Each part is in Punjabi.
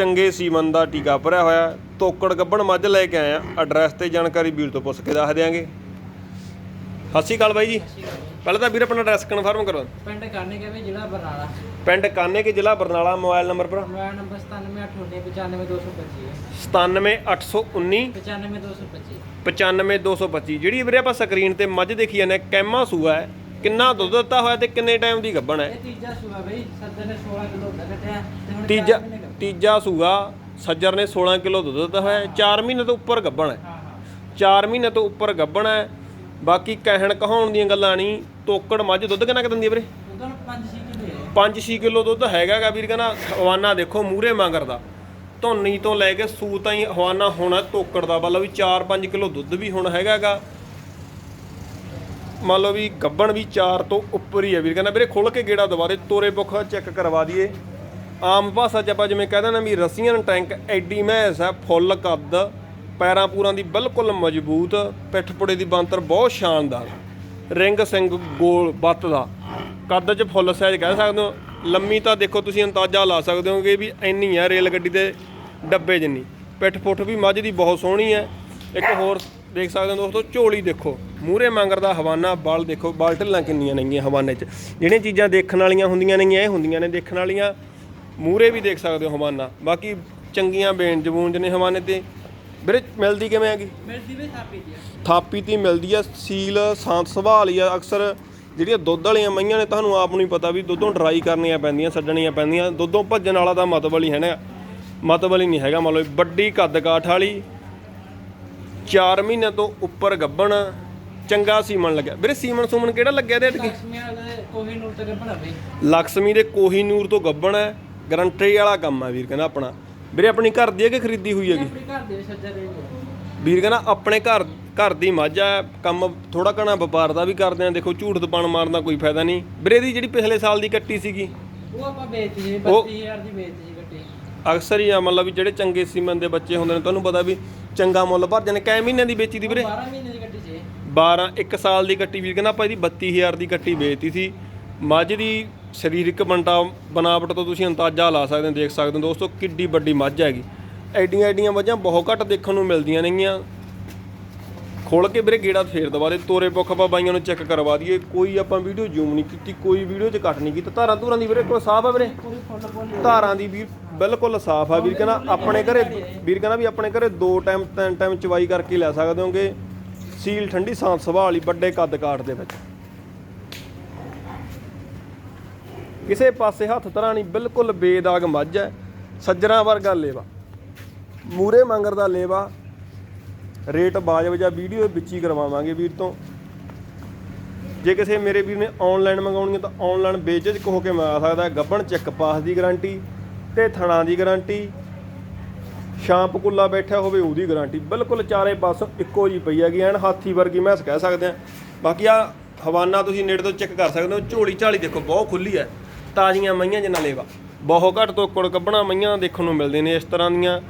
ਚੰਗੇ ਸੀਮਨ ਦਾ ਟੀਕਾ ਭਰਿਆ ਹੋਇਆ। ਤੋਕੜ ਗੱਬਣ ਮੱਝ ਲੈ ਕੇ ਆਏ ਆ ਐਡਰੈਸ ਤੇ ਜਾਣਕਾਰੀ ਵੀਰ ਤੋਂ ਪੁੱਛ ਕੇ ਦੱਸ ਦਿਆਂਗੇ। ਸਤਿ ਸ਼੍ਰੀ ਅਕਾਲ ਬਾਈ ਜੀ। ਪਹਿਲਾਂ ਤਾਂ ਵੀਰ ਆਪਣਾ ਐਡਰੈਸ ਕਨਫਰਮ ਕਰੋ। ਪਿੰਡ ਕਰਨੇ ਕੇ ਜ਼ਿਲ੍ਹਾ ਬਰਨਾਲਾ। ਪਿੰਡ ਕਾਨੇ ਕੇ ਜ਼ਿਲ੍ਹਾ ਬਰਨਾਲਾ ਮੋਬਾਈਲ ਨੰਬਰ ਭਰਾ। ਮੋਬਾਈਲ ਨੰਬਰ 9798995225 97819 95225 95225 ਜਿਹੜੀ ਵੀਰੇ ਆਪਾਂ ਸਕਰੀਨ ਤੇ ਮੱਝ ਦੇਖੀ ਜਾਂਦੇ ਕੈਮਾ ਸੂਆ ਹੈ। ਕਿੰਨਾ ਦੁੱਧ ਦਿੱਤਾ ਹੋਇਆ ਤੇ ਕਿੰਨੇ ਟਾਈਮ ਦੀ ਗੱਬਣ ਹੈ? ਇਹ ਤੀਜਾ ਸੂਆ ਬਈ ਸੱਜਰ ਨੇ 16 ਕਿਲੋ ਦਾ ਕੱਟਿਆ। ਤੇ ਹੁਣ ਤੀਜਾ ਗੱਭਣ। ਤੀਜਾ ਸੂਆ ਸੱਜਰ ਨੇ 16 ਕਿਲੋ ਦੁੱਧ ਦਿੱਤਾ ਹੋਇਆ 4 ਮਹੀਨੇ ਤੋਂ ਉੱਪਰ ਗੱਬਣ ਹੈ। ਹਾਂ ਹਾਂ 4 ਮਹੀਨੇ ਤੋਂ ਉੱਪਰ ਗੱਬਣ ਹੈ। ਬਾਕੀ ਕਹਿਣ ਕਹਾਉਣ ਦੀਆਂ ਗੱਲਾਂ ਨਹੀਂ ਤੋਕੜ ਮੱਝ ਦੁੱਧ ਕਿੰਨਾ ਕੁ ਦਿੰਦੀ ਹੈ ਵੀਰੇ? ਉਦੋਂ 5-6 ਕਿਲੋ ਹੈ। 5-6 ਕਿਲੋ ਦੁੱਧ ਹੈਗਾਗਾ ਵੀਰ ਕਹਿੰਦਾ ਹਵਾਨਾ ਦੇਖੋ ਮੂਰੇ ਮੰਗਰ ਦਾ। ਧੁੰਨੀ ਤੋਂ ਲੈ ਕੇ ਸੂ ਤਾਈਂ ਹਵਾਨਾ ਹੋਣਾ ਤੋਕੜ ਦਾ। ਮਤਲਬ ਵੀ 4-5 ਕਿਲੋ ਦੁੱਧ ਵੀ ਹੁਣ ਹੈਗਾਗਾ। ਮੰਨ ਲਓ ਵੀ ਗੱਬਣ ਵੀ 4 ਤੋਂ ਉੱਪਰ ਹੀ ਹੈ ਵੀਰ ਕਹਿੰਦਾ ਵੀਰੇ ਖੁੱਲ ਕੇ ਗੇੜਾ ਦਵਾ ਦੇ ਤੋਰੇ ਬੁੱਖਾ ਚੈੱਕ ਕਰਵਾ ਦਈਏ। ਆਮ ਭਾਸ਼ਾ 'ਚ ਆਪਾਂ ਜਿਵੇਂ ਕਹਿ ਦਿੰਦੇ ਵੀ ਰਸੀਅਨ ਟੈਂਕ ਐਡੀ ਮਹਿਸ ਹੈ, ਫੁੱਲ ਕੱਦ, ਪੈਰਾਂ ਪੂਰਾਂ ਦੀ ਬਿਲਕੁਲ ਮਜ਼ਬੂਤ, ਪਿੱਠ ਪੁੜੇ ਦੀ ਬੰਤਰ ਬਹੁਤ ਸ਼ਾਨਦਾਰ। ਰਿੰਗ ਸਿੰਘ ਗੋਲ ਬੱਤ ਦਾ। ਕੱਦ 'ਚ ਫੁੱਲ ਸਾਈਜ਼ ਕਹਿ ਸਕਦੇ ਹੋ। ਲੰਮੀ ਤਾਂ ਦੇਖੋ ਤੁਸੀਂ ਅੰਦਾਜ਼ਾ ਲਾ ਸਕਦੇ ਹੋ ਕਿ ਵੀ ਇੰਨੀ ਹੈ ਰੇਲ ਗੱਡੀ ਦੇ ਡੱਬੇ ਜਿੰਨੀ। ਪਿੱਠ ਪੁੱਠ ਵੀ ਮੱਝ ਦੀ ਬਹੁਤ ਸੋਹਣੀ ਹੈ। ਇੱਕ ਹੋਰ ਦੇਖ ਸਕਦੇ ਹੋ ਦੋਸਤੋ, ਝੋਲੀ ਦੇਖੋ। ਮੂਰੇ ਮੰਗਰ ਦਾ ਹਵਾਨਾ, ਬਲ ਦੇਖੋ ਬਲ ਢਿੱਲਾਂ ਕਿੰਨੀਆਂ ਨੇਗੀਆਂ ਹਵਾਨੇ 'ਚ। ਜਿਹੜੀਆਂ ਚੀਜ਼ਾਂ ਦੇਖਣ ਵਾਲੀਆਂ ਹੁੰਦੀਆਂ ਨੇਗੀਆਂ, ਇਹ ਹੁੰਦੀਆਂ ਨੇ ਦੇਖਣ ਵਾਲੀਆਂ। ਮੂਰੇ ਵੀ ਦੇਖ ਸਕਦੇ ਹੋ ਹਵਾਨਾ। ਬਾਕੀ ਚੰਗੀਆਂ ਬੇਨ ਜਬੂਨ ਨੇ ਹਵਾਨੇ ਤੇ। ਵੀਰੇ ਮਿਲਦੀ ਕਿਵੇਂ ਹੈਗੀ? ਮਿਲਦੀ ਵੀ ਥਾਪੀ ਦੀ ਥਾਪੀ ਤੀ ਮਿਲਦੀ ਆ ਸੀਲ ਸਾਂਤ ਸੰਭਾਲੀ ਆ। ਅਕਸਰ ਜਿਹੜੀਆਂ ਦੁੱਧ ਵਾਲੀਆਂ ਮਈਆਂ ਨੇ ਤੁਹਾਨੂੰ ਆਪ ਨੂੰ ਹੀ ਪਤਾ ਵੀ ਦੁੱਧੋਂ ਡਰਾਈ ਕਰਨੀਆਂ ਪੈਂਦੀਆਂ ਛੱਡਣੀਆਂ ਪੈਂਦੀਆਂ। ਦੁੱਧੋਂ ਭੱਜਣ ਵਾਲਾ ਤਾਂ ਮਤਲਬ ਹੀ ਹੈ ਨਾ ਮਤਬਲ ਹੀ ਨਹੀਂ ਹੈਗਾ ਮਤਲਬ ਵੱਡੀ ਕੱਦ ਕਾਠ ਵਾਲੀ 4 ਮਹੀਨੇ ਤੋਂ ਉੱਪਰ ਗੱਬਣ ਚੰਗਾ ਸੀਮਣ ਲੱਗਿਆ। ਵੀਰੇ ਸੀਮਣ ਸੂਮਨ ਕਿਹੜਾ ਲੱਗਿਆ ਇਹਦੇ ਅਟਕੀ ਲక్ష్ਮੀ ਦੇ ਕੋਹੀ ਨੂਰ ਤੋਂ ਗੱਬਣ ਹੈ। ਗਰੰਟੀ ਵਾਲਾ ਕੰਮ ਹੈ ਵੀਰ ਕਹਿੰਦਾ ਆਪਣਾ। ਵੀਰੇ ਆਪਣੀ ਘਰ ਦੀ ਹੈ ਕਿ ਖਰੀਦੀ ਹੋਈ ਹੈਗੀ? ਆਪਣੇ ਘਰ ਦੇ ਸੱਜਰ ਦੇ ਵੀਰ ਕਹਿੰਦਾ ਆਪਣੇ ਘਰ ਘਰ ਦੀ ਮੱਝ ਆ ਕੰਮ ਥੋੜਾ ਘਣਾ ਵਪਾਰ ਦਾ ਵੀ ਕਰਦੇ ਆ ਦੇਖੋ ਝੂਠ ਦਪਣ ਮਾਰਨ ਦਾ ਕੋਈ ਫਾਇਦਾ ਨਹੀਂ। ਵੀਰੇ ਦੀ ਜਿਹੜੀ ਪਿਛਲੇ ਸਾਲ ਦੀ ਕੱਟੀ ਸੀਗੀ ਉਹ ਆਪਾਂ ਵੇਚਤੀ ਸੀ ਉਹ- 32000 ਦੀ ਵੇਚਤੀ ਸੀ ਗੱਟੀ ਅਕਸਰ ਹੀ ਆ ਮਤਲਬ ਵੀ ਜਿਹੜੇ ਚੰਗੇ ਸੀਮਨ ਦੇ ਬੱਚੇ ਹੁੰਦੇ ਨੇ ਤੁਹਾਨੂੰ ਪਤਾ ਵੀ ਚੰਗਾ ਮੁੱਲ ਭਰ ਜਾਂਦੇ ਕੈ ਮਹੀਨਿਆਂ ਦੀ ਵੇਚੀ ਦੀ ਵੀਰੇ? 12 ਮਹੀਨੇ ਦੀ ਗੱਟੀ ਸੀ। 12 1 ਸਾਲ ਦੀ ਕੱਟੀ ਵੀਰ ਕਹਿੰਦਾ ਆਪਾਂ ਇਹਦੀ 32000 ਦੀ ਕੱਟੀ ਵੇਚਤੀ ਸੀ। ਮੱਝ ਦੀ ਸਰੀਰਕ ਬੰਟਾ ਬਨਾਵਟ ਤੋਂ ਤੁਸੀਂ ਅੰਦਾਜ਼ਾ ਲਾ ਸਕਦੇ ਹੋ, ਦੇਖ ਸਕਦੇ ਹੋ ਦੋਸਤੋ, ਕਿੱਡੀ ਵੱਡੀ ਮੱਝ ਹੈਗੀ। ਐਡੀਆਂ ਐਡੀਆਂ ਮੱਝਾਂ ਬਹੁਤ ਘੱਟ ਦੇਖਣ ਨੂੰ ਮਿਲਦੀਆਂ ਨੇਗੀਆਂ। ਖੋਲ ਕੇ ਵੀਰੇ ਗੇੜਾ ਫੇਰ ਦਵਾ ਦੇ, ਤੋਰੇ ਪੁੱਖ ਆਪਾਂ ਬਾਈਆਂ ਨੂੰ ਚੈੱਕ ਕਰਵਾ ਦਈਏ। ਕੋਈ ਆਪਾਂ ਵੀਡੀਓ ਜ਼ੂਮ ਨਹੀਂ ਕੀਤੀ, ਕੋਈ ਵੀਡੀਓ 'ਚ ਕੱਟ ਨਹੀਂ ਕੀਤਾ। ਧਾਰਾਂ ਧੂਰਾਂ ਦੀ ਵੀਰੇ ਕੋਲ ਸਾਫ਼ ਆ ਵੀਰੇ। ਧਾਰਾਂ ਦੀ ਵੀਰ ਬਿਲਕੁਲ ਸਾਫ਼ ਆ ਵੀਰ, ਕਹਿੰਦਾ ਆਪਣੇ ਘਰੇ, ਵੀਰ ਕਹਿੰਦਾ ਵੀ ਆਪਣੇ ਘਰੇ ਦੋ ਟਾਈਮ, ਤਿੰਨ ਟਾਈਮ ਚਵਾਈ ਕਰਕੇ ਲੈ ਸਕਦੇ ਹੋਗੇ। ਸੀਲ ਠੰਡੀ ਸਾਂਤ ਸੁਭਾਅ ਵਾਲੀ ਵੱਡੇ ਕੱਦ ਕਾਠ ਦੇ ਵਿੱਚ। ਕਿਸੇ ਪਾਸੇ ਹੱਥ ਤਰ੍ਹਾਂ ਨਹੀਂ, ਬਿਲਕੁਲ ਬੇਦਾਗ ਮੱਝ ਹੈ ਸੱਜਣਾ ਵਰਗਾ ਲੇਵਾ। ਮੂਰੇ ਮੰਗਰ ਦਾ ਲੇਵਾ, ਰੇਟ ਬਾਜਬ ਜਾਂ ਵੀਡੀਓ ਵਿੱਚ ਹੀ ਕਰਵਾਵਾਂਗੇ ਵੀਰ ਤੋਂ। ਜੇ ਕਿਸੇ ਮੇਰੇ ਵੀਰ ਨੇ ਆਨਲਾਈਨ ਮੰਗਾਉਣੀ ਹੈ ਤਾਂ ਆਨਲਾਈਨ ਬੇਝਿਜਕ ਹੋ ਕੇ ਮੰਗਾ ਸਕਦਾ ਗੱਬਣ ਚੈੱਕ ਪਾਸ ਦੀ ਗਾਰੰਟੀ ਤੇ ਥਣਾ ਦੀ ਗਾਰੰਟੀ। ਸ਼ਾਂਪ ਕੁੱਲਾ ਬੈਠਾ ਹੋਵੇ ਉਹਦੀ ਗਾਰੰਟੀ। ਬਿਲਕੁਲ ਚਾਰੇ ਪਾਸੋਂ ਇੱਕੋ ਜੀ ਪਈ ਹੈਗੀ, ਐਨ ਹਾਥੀ ਵਰਗੀ ਮੈਂ ਕਹਿ ਸਕਦੇ ਆ ਬਾਕੀ ਆ ਹਵਾਨਾ ਤੁਸੀਂ ਨੇੜੇ ਤੋਂ ਚੈੱਕ ਕਰ ਸਕਦੇ ਹੋ, ਝੋਲੀ ਝਾਲੀ ਦੇਖੋ, ਬਹੁਤ ਖੁੱਲੀ ਹੈ। ਤਾਜ਼ੀਆਂ ਮਈਆਂ ਜਿੰਨਾ ਲੇਵਾ। ਬਹੁਤ ਘੱਟ ਤੋਂ ਕੁੜ ਕੱਢਣਾ ਮਈਆਂ ਦੇਖਣ ਨੂੰ ਮਿਲਦੇ ਨੇ ਇਸ ਤਰ੍ਹਾਂ ਦੀਆਂ।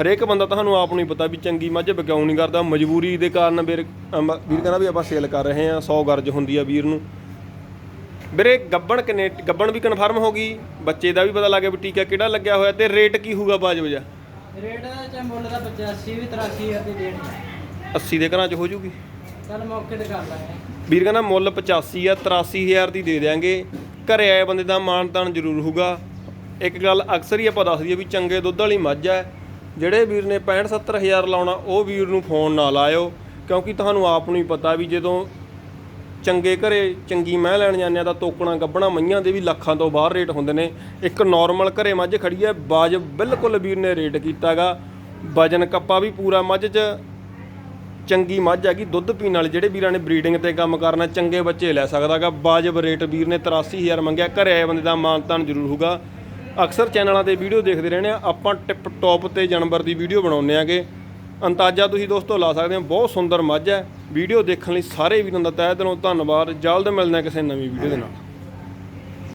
ਹਰੇਕ ਬੰਦਾ ਤੁਹਾਨੂੰ ਆਪ ਨੂੰ ਹੀ ਪਤਾ ਵੀ ਚੰਗੀ ਮੱਝ ਬਕਿਆਉ ਨਹੀਂ ਕਰਦਾ। ਮਜਬੂਰੀ ਦੇ ਕਾਰਨ ਵੀਰ ਵੀਰ ਕਹਿੰਦਾ ਵੀ ਆਪਾਂ ਸੇਲ ਕਰ ਰਹੇ ਹਾਂ 100 ਗਰਜ ਹੁੰਦੀ ਆ ਵੀਰ ਨੂੰ। ਵੀਰੇ ਗੱਬਣ ਕਿੰਨੇ ਗੱਬਣ ਵੀ ਕਨਫਰਮ ਹੋ ਗਈ। ਬੱਚੇ ਦਾ ਵੀ ਪਤਾ ਲੱਗ ਗਿਆ ਵੀ ਟੀਕਾ ਕਿਹੜਾ ਲੱਗਿਆ ਹੋਇਆ ਤੇ ਰੇਟ ਕੀ ਹੋਊਗਾ ਬਾਜਬ ਜਾ ਰੇਟ ਚ ਮੁੱਲ ਦਾ 85 ਵੀ 83000 ਦੀ ਹੈ 80 ਦੇ ਘਰਾਂ 'ਚ ਹੋ ਜੂਗੀ? ਕੱਲ ਮੌਕੇ ਤੇ ਕਰ ਲਾਂਗੇ। ਵੀਰ ਕਹਿੰਦਾ ਮੁੱਲ 85 ਆ 83000 ਦੀ ਦੇ ਦਿਆਂਗੇ। ਘਰੇ ਆਏ ਬੰਦੇ ਦਾ ਮਾਣ ਤਾਣ ਜ਼ਰੂਰ ਹੋਊਗਾ। ਇੱਕ ਗੱਲ ਅਕਸਰ ਹੀ ਆਪਾਂ ਦੱਸ ਦਈਏ ਵੀ ਚੰਗੇ ਦੁੱਧ ਵਾਲੀ ਮੱਝ ਹੈ। ਜਿਹੜੇ ਵੀਰ ਨੇ 65 70000 ਲਾਉਣਾ, ਉਹ ਵੀਰ ਨੂੰ ਫੋਨ ਨਾ ਲਾਇਓ, ਕਿਉਂਕਿ ਤੁਹਾਨੂੰ ਆਪ ਨੂੰ ਹੀ ਪਤਾ ਵੀ ਜਦੋਂ ਚੰਗੇ ਘਰੇ ਚੰਗੀ ਮਹਿ ਲੈਣ ਜਾਂਦੇ ਆ ਤਾਂ ਤੋਕਣਾ, ਗੱਬਣਾ, ਮਈਆਂ ਦੇ ਵੀ ਲੱਖਾਂ ਤੋਂ ਬਾਹਰ ਰੇਟ ਹੁੰਦੇ ਨੇ। ਇੱਕ ਨਾਰਮਲ ਘਰੇ ਮੱਝ ਖੜੀ ਹੈ, ਬਾਜ ਬਿਲਕੁਲ ਵੀਰ ਨੇ ਰੇਟ ਕੀਤਾਗਾ। ਵਜਨ ਕੱਪਾ ਵੀ ਪੂਰਾ ਮੱਝ 'ਚ। ਚੰਗੀ ਮੱਝ ਹੈਗੀ, ਦੁੱਧ ਪੀਣ ਵਾਲੇ, ਜਿਹੜੇ ਵੀਰਾਂ ਨੇ ਬਰੀਡਿੰਗ ਤੇ ਕੰਮ ਕਰਨਾ, ਚੰਗੇ ਬੱਚੇ ਲੈ ਸਕਦਾਗਾ ਵਾਜਬ ਰੇਟ ਵੀਰ ਨੇ 83000 ਮੰਗਿਆ, ਘਰੇ ਆਏ ਬੰਦੇ ਦਾ ਮਾਨਤਾਨ ਜ਼ਰੂਰ ਹੋਊਗਾ। ਅਕਸਰ ਚੈਨਲਾਂ ਤੇ ਵੀਡੀਓ ਦੇਖਦੇ ਰਹਿੰਦੇ ਆ ਆਪਾਂ ਟਿਪ ਟੌਪ ਤੇ ਜਾਨਵਰ ਦੀ ਵੀਡੀਓ ਬਣਾਉਂਦੇ ਆਗੇ ਅੰਦਾਜ਼ਾ ਤੁਸੀਂ ਦੋਸਤੋ ਲਾ ਸਕਦੇ ਹੋ, ਬਹੁਤ ਸੁੰਦਰ ਮੱਝ ਹੈ। ਵੀਡੀਓ ਦੇਖਣ ਲਈ ਸਾਰੇ ਵੀਰਾਂ ਦਾ ਤਹਿ ਦਿਲੋਂ ਧੰਨਵਾਦ। ਜਲਦ ਮਿਲਦੇ ਹਾਂ ਕਿਸੇ ਨਵੀਂ ਵੀਡੀਓ ਦੇ ਨਾਲ।